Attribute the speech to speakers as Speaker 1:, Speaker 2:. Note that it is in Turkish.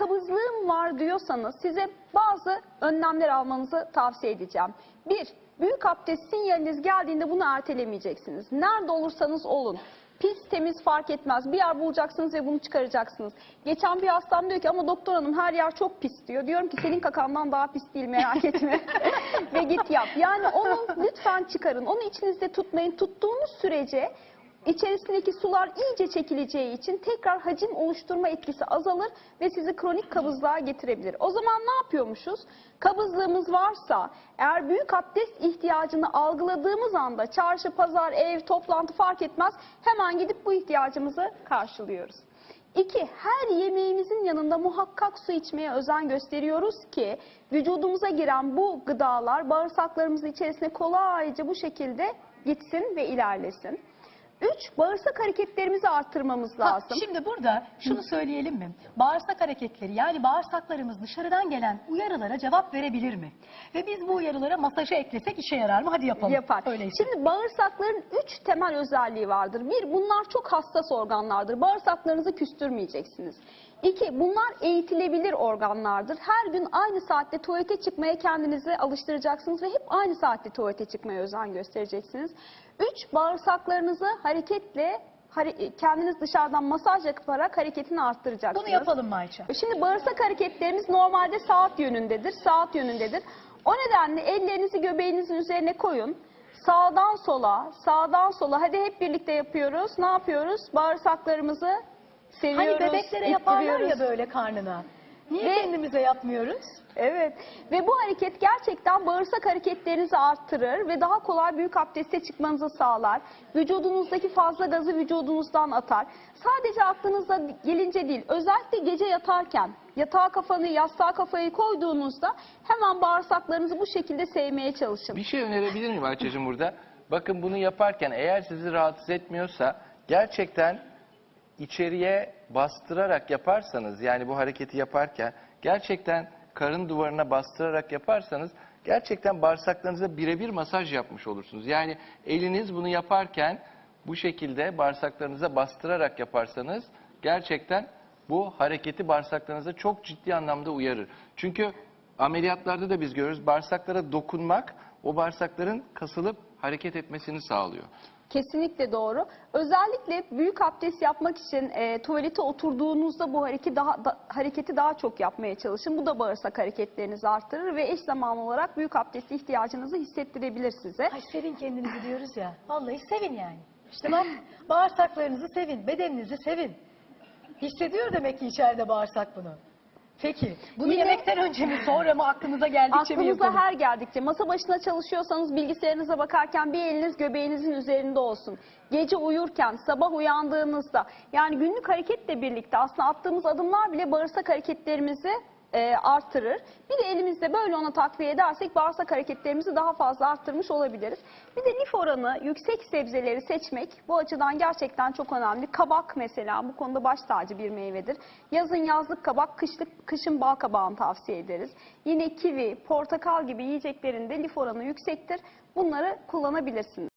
Speaker 1: kabızlığım var diyorsanız size bazı önlemler almanızı tavsiye edeceğim. Bir, büyük abdest sinyaliniz geldiğinde bunu ertelemeyeceksiniz. Nerede olursanız olun. Pis temiz fark etmez. Bir yer bulacaksınız ve bunu çıkaracaksınız. Geçen bir hastam diyor ki ama doktor hanım her yer çok pis diyor. Diyorum ki senin kakandan daha pis değil merak etme. ve git yap. Yani onu lütfen çıkarın. Onu içinizde tutmayın. Tuttuğunuz sürece İçerisindeki sular iyice çekileceği için tekrar hacim oluşturma etkisi azalır ve sizi kronik kabızlığa getirebilir. O zaman ne yapıyormuşuz? Kabızlığımız varsa eğer büyük abdest ihtiyacını algıladığımız anda çarşı, pazar, ev, toplantı fark etmez hemen gidip bu ihtiyacımızı karşılıyoruz. İki, her yemeğimizin yanında muhakkak su içmeye özen gösteriyoruz ki vücudumuza giren bu gıdalar bağırsaklarımızın içerisine kolayca bu şekilde gitsin ve ilerlesin. Üç, bağırsak hareketlerimizi arttırmamız
Speaker 2: Ha,
Speaker 1: lazım.
Speaker 2: şimdi burada şunu söyleyelim mi? Bağırsak hareketleri yani bağırsaklarımız dışarıdan gelen uyarılara cevap verebilir mi? Ve biz bu uyarılara masajı eklesek işe yarar mı? Hadi yapalım.
Speaker 1: yapar.
Speaker 2: Öyleyse.
Speaker 1: Şimdi bağırsakların üç temel özelliği vardır. Bir, bunlar çok hassas organlardır. Bağırsaklarınızı küstürmeyeceksiniz. İki, bunlar eğitilebilir organlardır. Her gün aynı saatte tuvalete çıkmaya kendinizi alıştıracaksınız ve hep aynı saatte tuvalete çıkmaya özen göstereceksiniz. Üç, bağırsaklarınızı hareketle hare- kendiniz dışarıdan masaj yaparak hareketini arttıracaksınız.
Speaker 2: Bunu yapalım mı Ayça?
Speaker 1: Şimdi bağırsak hareketlerimiz normalde saat yönündedir. Saat yönündedir. O nedenle ellerinizi göbeğinizin üzerine koyun. Sağdan sola, sağdan sola. Hadi hep birlikte yapıyoruz. Ne yapıyoruz? Bağırsaklarımızı seviyoruz.
Speaker 2: Hani bebeklere yaparlar ya böyle karnına. Niye
Speaker 1: Ve-
Speaker 2: kendimize yapmıyoruz?
Speaker 1: Evet. Ve bu hareket gerçekten bağırsak hareketlerinizi arttırır ve daha kolay büyük abdeste çıkmanızı sağlar. Vücudunuzdaki fazla gazı vücudunuzdan atar. Sadece aklınıza gelince değil, özellikle gece yatarken yatağa kafanı, yastığa kafayı koyduğunuzda hemen bağırsaklarınızı bu şekilde sevmeye çalışın.
Speaker 3: Bir şey önerebilir miyim Ayça'cığım burada? Bakın bunu yaparken eğer sizi rahatsız etmiyorsa gerçekten içeriye bastırarak yaparsanız yani bu hareketi yaparken gerçekten karın duvarına bastırarak yaparsanız gerçekten bağırsaklarınıza birebir masaj yapmış olursunuz. Yani eliniz bunu yaparken bu şekilde bağırsaklarınıza bastırarak yaparsanız gerçekten bu hareketi bağırsaklarınıza çok ciddi anlamda uyarır. Çünkü ameliyatlarda da biz görürüz bağırsaklara dokunmak o bağırsakların kasılıp hareket etmesini sağlıyor.
Speaker 1: Kesinlikle doğru. Özellikle büyük abdest yapmak için e, tuvalete oturduğunuzda bu hareketi daha da- hareketi daha çok yapmaya çalışın. Bu da bağırsak hareketlerinizi arttırır ve eş zamanlı olarak büyük abdest ihtiyacınızı hissettirebilir size.
Speaker 2: Ay sevin kendinizi diyoruz ya. Vallahi sevin yani. İşte bak bağırsaklarınızı sevin, bedeninizi sevin. Hissediyor demek ki içeride bağırsak bunu. Peki bunu
Speaker 1: Yine-
Speaker 2: yemekten önce mi sonra mı aklınıza geldikçe mi
Speaker 1: Aklınıza
Speaker 2: yapalım?
Speaker 1: her geldikçe masa başına çalışıyorsanız bilgisayarınıza bakarken bir eliniz göbeğinizin üzerinde olsun. Gece uyurken, sabah uyandığınızda yani günlük hareketle birlikte aslında attığımız adımlar bile bağırsak hareketlerimizi e, artırır. Bir de elimizde böyle ona takviye edersek bağırsak hareketlerimizi daha fazla arttırmış olabiliriz. Bir de lif oranı yüksek sebzeleri seçmek bu açıdan gerçekten çok önemli. Kabak mesela bu konuda baş tacı bir meyvedir. Yazın yazlık kabak, kışlık kışın bal kabağını tavsiye ederiz. Yine kivi, portakal gibi yiyeceklerin de lif oranı yüksektir. Bunları kullanabilirsiniz.